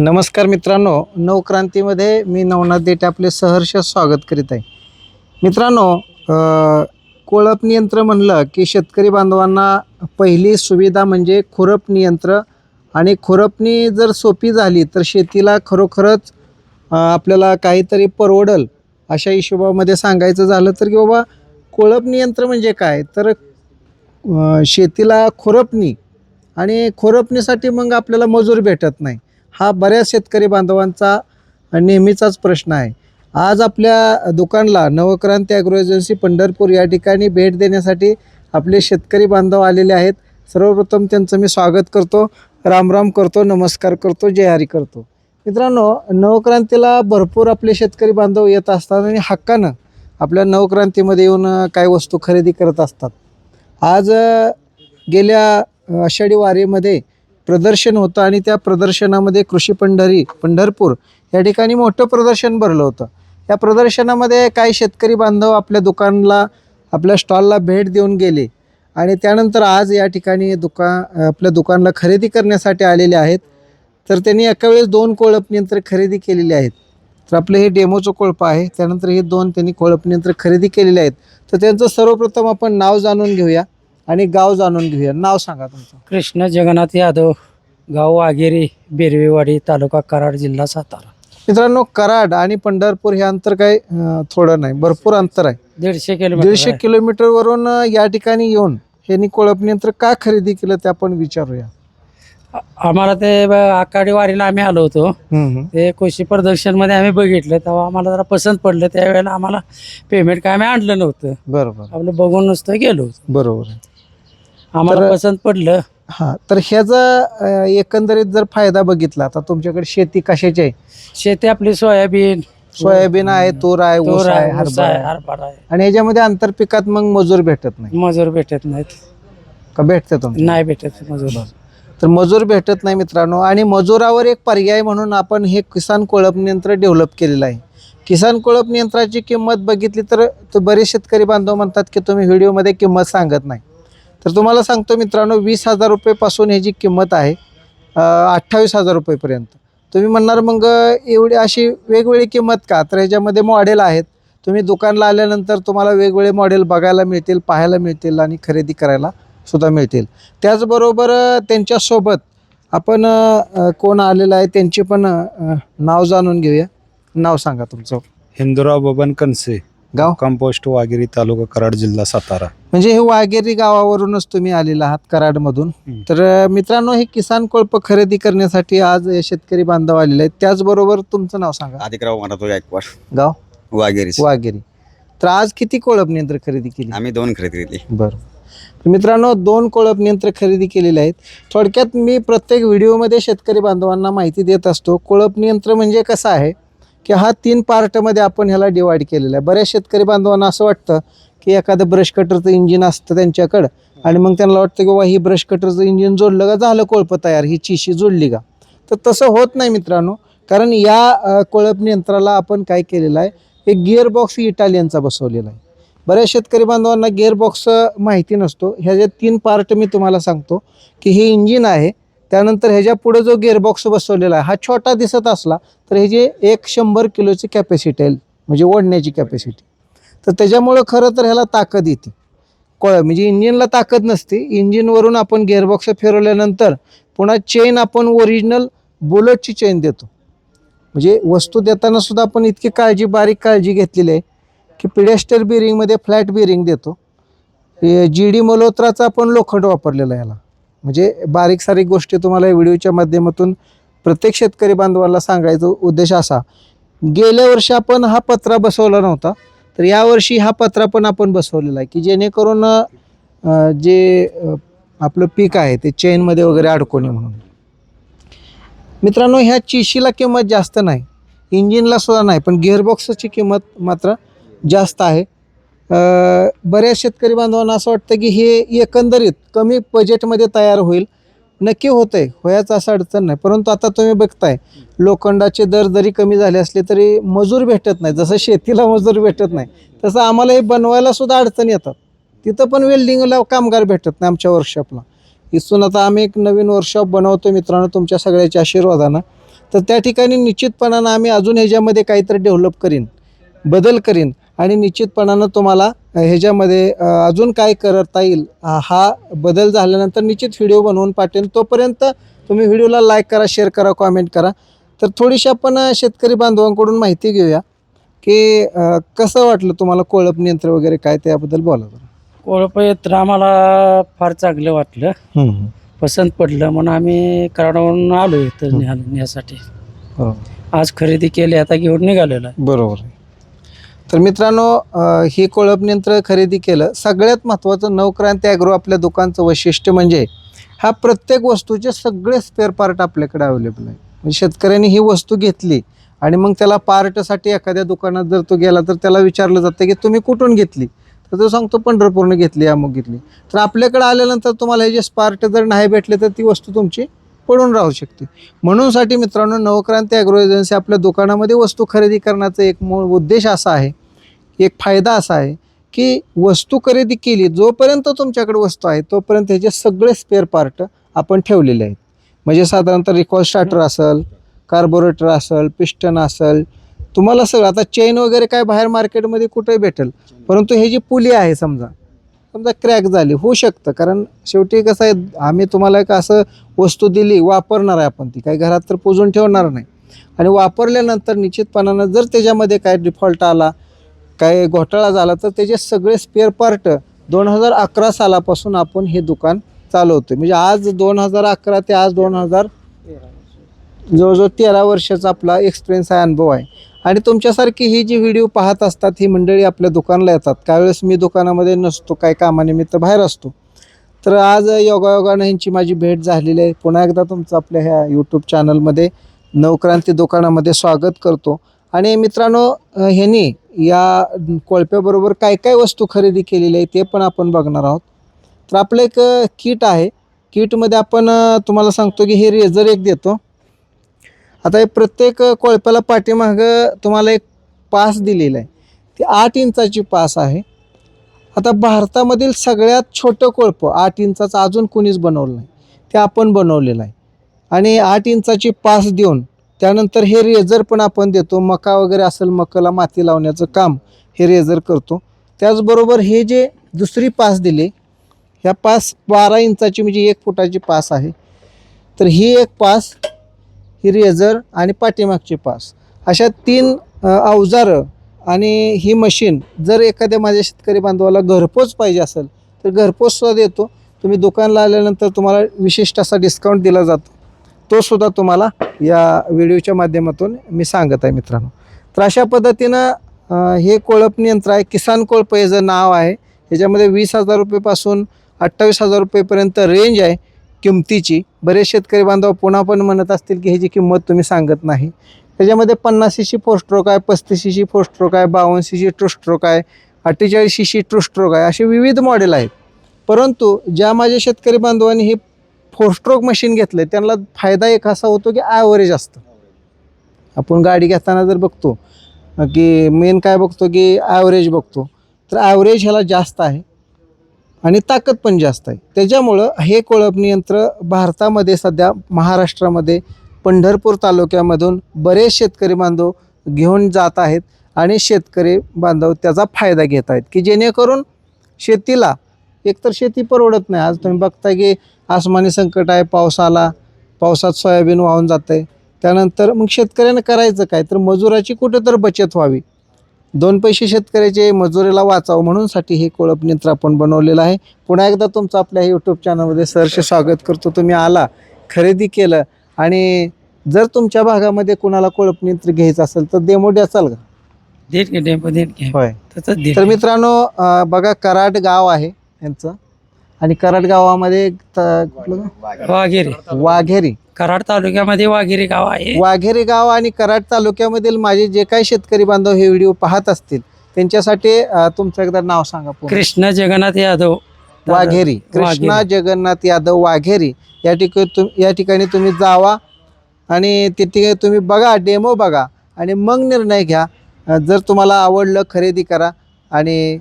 नमस्कार मित्रांनो नवक्रांतीमध्ये मी नवनाथ देठे आपले सहर्ष स्वागत करीत आहे. मित्रांनो कोळप नियंत्र म्हणलं की शेतकरी बांधवांना पहिली सुविधा म्हणजे खुरप नियंत्र आणि खुरपणी जर सोपी झाली तर शेतीला खरोखरच आपल्याला काहीतरी परवडल अशा हिशोबामध्ये सांगायचं झालं तर की बाबा कोळप नियंत्र म्हणजे काय? तर शेतीला खुरपणी आणि खुरपणीसाठी मग आपल्याला मजूर भेटत नाही. हा बऱ्याच शेतकरी बांधवांचा नेहमीचाच प्रश्न आहे. आज आपल्या दुकानला नवक्रांती ॲग्रो एजन्सी पंढरपूर या ठिकाणी भेट देण्यासाठी आपले शेतकरी बांधव आलेले आहेत. सर्वप्रथम त्यांचं मी स्वागत करतो रामराम करतो नमस्कार करतो जयहारी करतो. मित्रांनो नवक्रांतीला भरपूर आपले शेतकरी बांधव येत असतात आणि हक्कानं आपल्या नवक्रांतीमध्ये येऊन काय काही वस्तू खरेदी करत असतात. आज गेल्या आषाढी वारीमध्ये प्रदर्शन होतं आणि त्या प्रदर्शनामध्ये कृषी पंढरी पंढरपूर या ठिकाणी मोठं प्रदर्शन भरलं होतं. या प्रदर्शनामध्ये काही शेतकरी बांधव आपल्या दुकानला आपल्या स्टॉलला भेट देऊन गेले आणि त्यानंतर आज या ठिकाणी दुकान आपल्या दुकानला खरेदी करण्यासाठी आलेले आहेत. तर त्यांनी एका वेळेस दोन कोळप यंत्र खरेदी केलेले आहेत. तर आपलं हे डेमोचं कोळपं आहे. त्यानंतर हे दोन त्यांनी कोळप खरेदी केलेले आहेत. तर त्यांचं सर्वप्रथम आपण नाव जाणून घेऊया आणि गाव जाणून घेऊया. नाव सांगा तुमचं. कृष्ण जगन्नाथ यादव. गाव वाघेरी बेरवेवाडी तालुका कराड जिल्हा सातारा. मित्रांनो कराड आणि पंढरपूर हे अंतर काही अं, थोडं नाही भरपूर अंतर आहे. दीडशे किलोमीटर दीडशे आहे. किलोमीटरवरून अं, या ठिकाणी येऊन हे कोळप यंत्र का खरेदी केलं ते आपण विचारूया. आ- आम्हाला ते ब- आकाडी वारीला आम्ही आलो होतो. ते कृषी प्रदर्शनमध्ये आम्ही बघितलं तेव्हा आम्हाला जरा पसंत पडलं. त्यावेळेला आम्हाला पेमेंट काय आम्ही आणलं नव्हतं. बरोबर. आपलं बघून नुसतं गेलो होतो. बरोबर आम्हाला तर- पसंत पडलं. हा तर ह्याचा एकंदरीत जर फायदा बघितला आता तुमच्याकडे शेती कशाची आहे? शेती आपली सोयाबीन. सोयाबीन आहे तूर आहे ऊस तूर आहे आहे ऊस हरभरा आहे आहे. हरभरा आहे. आणि ह्याच्यामध्ये आंतरपिकात मग मजूर भेटत नाही? मजूर भेटत नाहीत. का भेटते तुमच्या नाही भेटत मजूर. तर मजूर भेटत नाही मित्रांनो. आणि मजुरावर एक पर्याय म्हणून आपण हे किसान कोळप यंत्र डेव्हलप केलेलं आहे. किसान कोळप यंत्राची किंमत बघितली तर तर बरेच शेतकरी बांधव म्हणतात की तुम्ही व्हिडिओमध्ये किंमत सांगत नाही. तर तुम्हाला सांगतो मित्रांनो वीस हजार रुपयेपासून ह्याची किंमत आहे अठ्ठावीस हजार रुपयेपर्यंत. तुम्ही म्हणणार मग एवढी अशी वेगवेगळी किंमत का? तर ह्याच्यामध्ये मॉडेल आहेत. तुम्ही दुकानला आल्यानंतर तुम्हाला वेगवेगळे मॉडेल बघायला मिळतील पाहायला मिळतील आणि खरेदी करायला सुद्धा मिळतील. त्याचबरोबर त्यांच्यासोबत आपण कोण आलेलं आहे त्यांची पण नाव जाणून घेऊया. नाव सांगा तुमचं. हिंदुराव बबन कनसे. गाव? कंपोस्ट वाघेरी तालुका कराड जिल्हा सातारा. म्हणजे हे वाघेरी गावावरूनच तुम्ही आलेला आहात कराडमधून. हं. तर अ, मित्रांनो हे किसान कोळप खरेदी करण्यासाठी आज हे शेतकरी बांधव आलेले आहेत. त्याचबरोबर तुमचं नाव सांगा. अधिकराव म्हणतो गायकवाड गाव? वाघेरी वाघेरी तर आज किती कोळप यंत्र खरेदी केली? आम्ही दोन खरेदी केली. बरं. तर मित्रांनो दोन कोळप यंत्र खरेदी केलेले आहेत. थोडक्यात मी प्रत्येक व्हिडिओमध्ये शेतकरी बांधवांना माहिती देत असतो कोळप यंत्र म्हणजे कसं आहे? की हा तीन पार्टमध्ये आपण ह्याला डिवाईड केलेला आहे. बऱ्याच शेतकरी बांधवांना असं वाटतं की एखादं ब्रश कटरचं इंजिन असतं त्यांच्याकडं आणि मग त्यांना वाटतं की बाबा ही ब्रश कटरचं इंजिन जोडलं का? झालं कोळप तयार. ही चिशी जोडली का? तर तसं होत नाही मित्रांनो. कारण या कोळप यंत्राला आपण काय केलेलं आहे? एक गिअर बॉक्स इटालियनचा बसवलेला आहे. बऱ्याच शेतकरी बांधवांना गिअर बॉक्स माहिती नसतो. ह्याचे तीन पार्ट मी तुम्हाला सांगतो की हे इंजिन आहे. त्यानंतर ह्याच्या पुढे जो गिअरबॉक्स बसवलेला आहे हा छोटा दिसत असला तर ह्याची एक शंभर किलोची कॅपॅसिटी आहे म्हणजे ओढण्याची कॅपॅसिटी तर त्याच्यामुळं खरं तर ह्याला ताकद येते. कोळ म्हणजे इंजिनला ताकद नसते. इंजिनवरून आपण गिअरबॉक्स फिरवल्यानंतर पुन्हा चेन आपण ओरिजिनल बुलेटची चेन देतो. म्हणजे वस्तू देताना सुद्धा आपण इतकी काळजी बारीक काळजी घेतलेली आहे की पिडेस्टर बिरिंगमध्ये फ्लॅट बिरिंग देतो. जी डी मल्होत्राचा आपण लोखंड वापरलेला याला म्हणजे बारीक सारीक गोष्टी तुम्हाला या व्हिडिओच्या माध्यमातून प्रत्येक शेतकरी बांधवाला सांगायचा उद्देश असा. गेल्या वर्षी आपण हा पत्रा बसवला नव्हता तर यावर्षी हा पत्रा पण आपण बसवलेला आहे की जेणेकरून जे आपलं पीक आहे ते चेनमध्ये वगैरे अडकू म्हणून. मित्रांनो ह्या चिशीला किंमत जास्त नाही. इंजिनला सुद्धा नाही पण गिअरबॉक्सची किंमत मात्र जास्त आहे. बऱ्याच शेतकरी बांधवांना असं वाटतं की हे एकंदरीत कमी बजेटमध्ये तयार होईल. नक्की होतं आहे होयाचं असं अडचण नाही. परंतु आता तुम्ही बघताय लोखंडाचे दर जरी कमी झाले असले तरी मजूर भेटत नाही. जसं शेतीला मजूर भेटत नाही तसं आम्हाला हे बनवायला सुद्धा अडचण येतात. तिथं पण वेल्डिंगला कामगार भेटत नाही आमच्या वर्कशॉपला इथून आता आम्ही एक नवीन वर्कशॉप बनवतो मित्रांनो तुमच्या सगळ्याच्या आशीर्वादानं. तर त्या ठिकाणी निश्चितपणानं आम्ही अजून ह्याच्यामध्ये काहीतरी डेव्हलप करीन बदल करीन. आणि निश्चितपणानं तुम्हाला ह्याच्यामध्ये अजून काय करता येईल हा- हा बदल झाल्यानंतर निश्चित व्हिडिओ बनवून पाठवेन. तोपर्यंत तुम्ही व्हिडिओला लाईक करा शेअर करा कॉमेंट करा. तर थोडीशी आपण शेतकरी बांधवांकडून माहिती घेऊया की कसं वाटलं तुम्हाला कोळप यंत्र वगैरे काय त्याबद्दल बोला. कोळप यंत्र आम्हाला फार चांगलं वाटलं. पसंत पडलं म्हणून आम्ही कराडावरून आलो इथं न्या न्यासाठी बरोबर आज खरेदी केली आता घेऊन निघालेलो आहे. बरोबर तर मित्रांनो ही कोळप यंत्र खरेदी केलं. सगळ्यात महत्त्वाचं नवक्रांती ॲग्रो आपल्या दुकानचं वैशिष्ट्य म्हणजे हा प्रत्येक वस्तूचे सगळे स्पेअर पार्ट आपल्याकडे अवेलेबल आहे म्हणजे शेतकऱ्यांनी ही वस्तू घेतली आणि मग त्याला पार्टसाठी एखाद्या दुकानात जर तो गेला तर त्याला विचारलं जातं की तुम्ही कुठून घेतली? तर तो सांगतो पंढरपूरनं घेतली अमुक घेतली. तर आपल्याकडे आल्यानंतर तुम्हाला हे जे स्पार्ट जर नाही भेटले तर ती वस्तू तुमची पडून राहू शकते. म्हणूनसाठी मित्रांनो नवक्रांती ॲग्रो एजन्सी आपल्या दुकानामध्ये वस्तू खरेदी करण्याचा एक मूळ उद्देश असा आहे एक फायदा असा आहे की वस्तू खरेदी केली जोपर्यंत तुमच्याकडे वस्तू आहे तोपर्यंत ह्याचे सगळे स्पेअर पार्ट आपण ठेवलेले आहेत. म्हणजे साधारणतः रिकॉल स्टार्टर असेल कार्बोरेटर असेल पिस्टन असेल तुम्हाला सगळं. आता चेन वगैरे काय बाहेर मार्केटमध्ये कुठेही भेटेल. परंतु हे जी पुली आहे समजा समजा क्रॅक झाली होऊ शकतं. कारण शेवटी कसं आहे आम्ही तुम्हाला एक असं वस्तू दिली वापरणार आहे आपण ती. काही घरात तर पुजून ठेवणार नाही. आणि वापरल्यानंतर निश्चितपणानं जर त्याच्यामध्ये काय डिफॉल्ट आला काय घोटाळा झाला तर त्याचे सगळे स्पेअर पार्ट दोन हजार अकरा सालापासून आपण हे दुकान चालवतो म्हणजे आज दोन हजार अकरा ते आज दोन हजार जवळजवळ तेरा वर्षाचा आपला एक्सपिरियन्स आहे अनुभव आहे. आणि तुमच्यासारखी ही जी व्हिडिओ पाहत असतात ही मंडळी आपल्या दुकानाला येतात. काही वेळेस मी दुकानामध्ये नसतो काय कामानिमित्त बाहेर असतो. तर आज योगायोगानं ह्यांची माझी भेट झालेली आहे. पुन्हा एकदा तुमचं आपल्या ह्या यूट्यूब चॅनलमध्ये नवक्रांती दुकानामध्ये स्वागत करतो. आणि मित्रांनो ह्यांनी या कोळप्याबरोबर काय काय वस्तू खरेदी केलेली आहे ते पण आपण बघणार आहोत. तर आपलं एक किट आहे. किटमध्ये आपण तुम्हाला सांगतो की हे रेझर एक देतो. आता हे प्रत्येक कोळप्याला पाठीमागं तुम्हाला एक पास दिलेला आहे. ते आठ इंचाची पास आहे. आता भारतामधील सगळ्यात छोटं कोळपं आठ इंचाचं अजून कोणीच बनवलं नाही. ते आपण बनवलेलं आहे. आणि आठ इंचाची पास देऊन त्यानंतर हे रेझर पण आपण देतो. मका वगैरे असेल मकाला माती लावण्याचं काम हे रेझर करतो. त्याचबरोबर हे जे दुसरी पास दिली ह्या पास बारा इंचाची म्हणजे एक फुटाची पास आहे. तर ही एक पास ही रेझर आणि पाठीमागची पास. अशा तीन अवजारं आणि ही मशीन जर एखाद्या माझ्या शेतकरी बांधवाला घरपोच पाहिजे असेल तर घरपोचसुद्धा देतो. तुम्ही दुकानला आल्यानंतर तुम्हाला विशिष्ट असा डिस्काउंट दिला जातो. तो सुद्धा तुम्हाला या व्हिडिओच्या माध्यमातून मी सांगत आहे मित्रांनो. तर अशा पद्धतीनं हे कोळप यंत्र आहे. किसान कोळप हे नाव आहे ह्याच्यामध्ये वीस हजार रुपयेपासून अठ्ठावीस हजार रुपयेपर्यंत रेंज आहे किमतीची. बरेच शेतकरी बांधव पुन्हा पण म्हणत असतील की ह्याची किंमत तुम्ही सांगत नाही. त्याच्यामध्ये पन्नास सी सी फोर स्ट्रोक आहे पस्तीस सी सी फोर स्ट्रोक आहे बावन्न सी सी स्ट्रोक आहे अठ्ठेचाळीस सी सी स्ट्रोक आहे असे विविध मॉडेल आहेत. परंतु ज्या माझ्या शेतकरी बांधवांनी हे फोर स्ट्रोक मशीन घेतलं त्यांना फायदा एक असा होतो की ॲव्हरेज असतं. आपण गाडी घेताना जर बघतो की मेन काय बघतो की ॲव्हरेज बघतो तर ॲव्हरेज ह्याला जास्त आहे आणि ताकद पण जास्त आहे. त्याच्यामुळं हे कोळपणी यंत्र भारतामध्ये सध्या महाराष्ट्रामध्ये पंढरपूर तालुक्यामधून बरेच शेतकरी बांधव घेऊन जात आहेत आणि शेतकरी बांधव त्याचा फायदा घेत आहेत की जेणेकरून शेतीला एकतर शेती परवडत नाही. आज तुम्ही बघताय की आसमानी संकट आहे पाऊस आला पावसात सोयाबीन वाहून जातं आहे त्यानंतर मग शेतकऱ्यानं करायचं काय? तर मजुराची कुठं तर बचत व्हावी. दोन पैसे शेतकऱ्याचे मजुरीला वाचावं म्हणूनसाठी हे कोळप यंत्र आपण बनवलेलं आहे. पुन्हा एकदा तुमचं आपल्या यूट्यूब चॅनलमध्ये सहर्ष स्वागत करतो. तुम्ही आला खरेदी केलं आणि जर तुमच्या भागामध्ये कुणाला कोळप यंत्र घ्यायचं असेल तर डेमो द्याचाल का देत घे देत घे होय. तर. मित्रांनो बघा कराड गाव आहे यांचं. आणि कराड गावामध्ये एक त- कुठलं गाव? वाघेरे. वाघेरी. कराड तालुक्यामध्ये वाघेरे गाव आहे. वाघेरी गाव आणि कराड तालुक्यामधील माझे जे काही शेतकरी बांधव हे व्हिडिओ पाहत असतील त्यांच्यासाठी अं, तुमचं एकदा नाव सांगा पूर्ण. कृष्ण जगन्नाथ यादव. वाघेरी. कृष्णा वाघेरी. जगन्नाथ यादव वाघेरी. या ठिकाणी तुम या ठिकाणी तुम्ही जावा आणि तिथे तुम्ही बघा डेमो बघा आणि मग निर्णय घ्या. अं, जर तुम्हाला आवडलं खरेदी करा आणि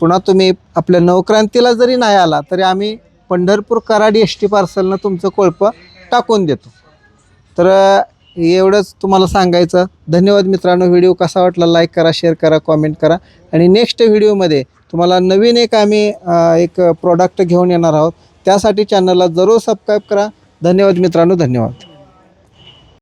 पुन्हा तुम्ही आपल्या नवक्रांतीला जरी नाही आला तरी आम्ही पंढरपूर कराड एस टी पार्सलनं तुमचं कोळपं टाकून देतो. तर एवढंच तुम्हाला सांगायचं. धन्यवाद मित्रांनो. व्हिडिओ कसा वाटला लाईक करा शेअर करा कॉमेंट करा. आणि नेक्स्ट व्हिडिओमध्ये तुम्हाला नवीन एक आम्ही एक प्रॉडक्ट घेऊन येणार आहोत. त्यासाठी चॅनलला जरूर सबस्क्राईब करा. धन्यवाद मित्रांनो. धन्यवाद.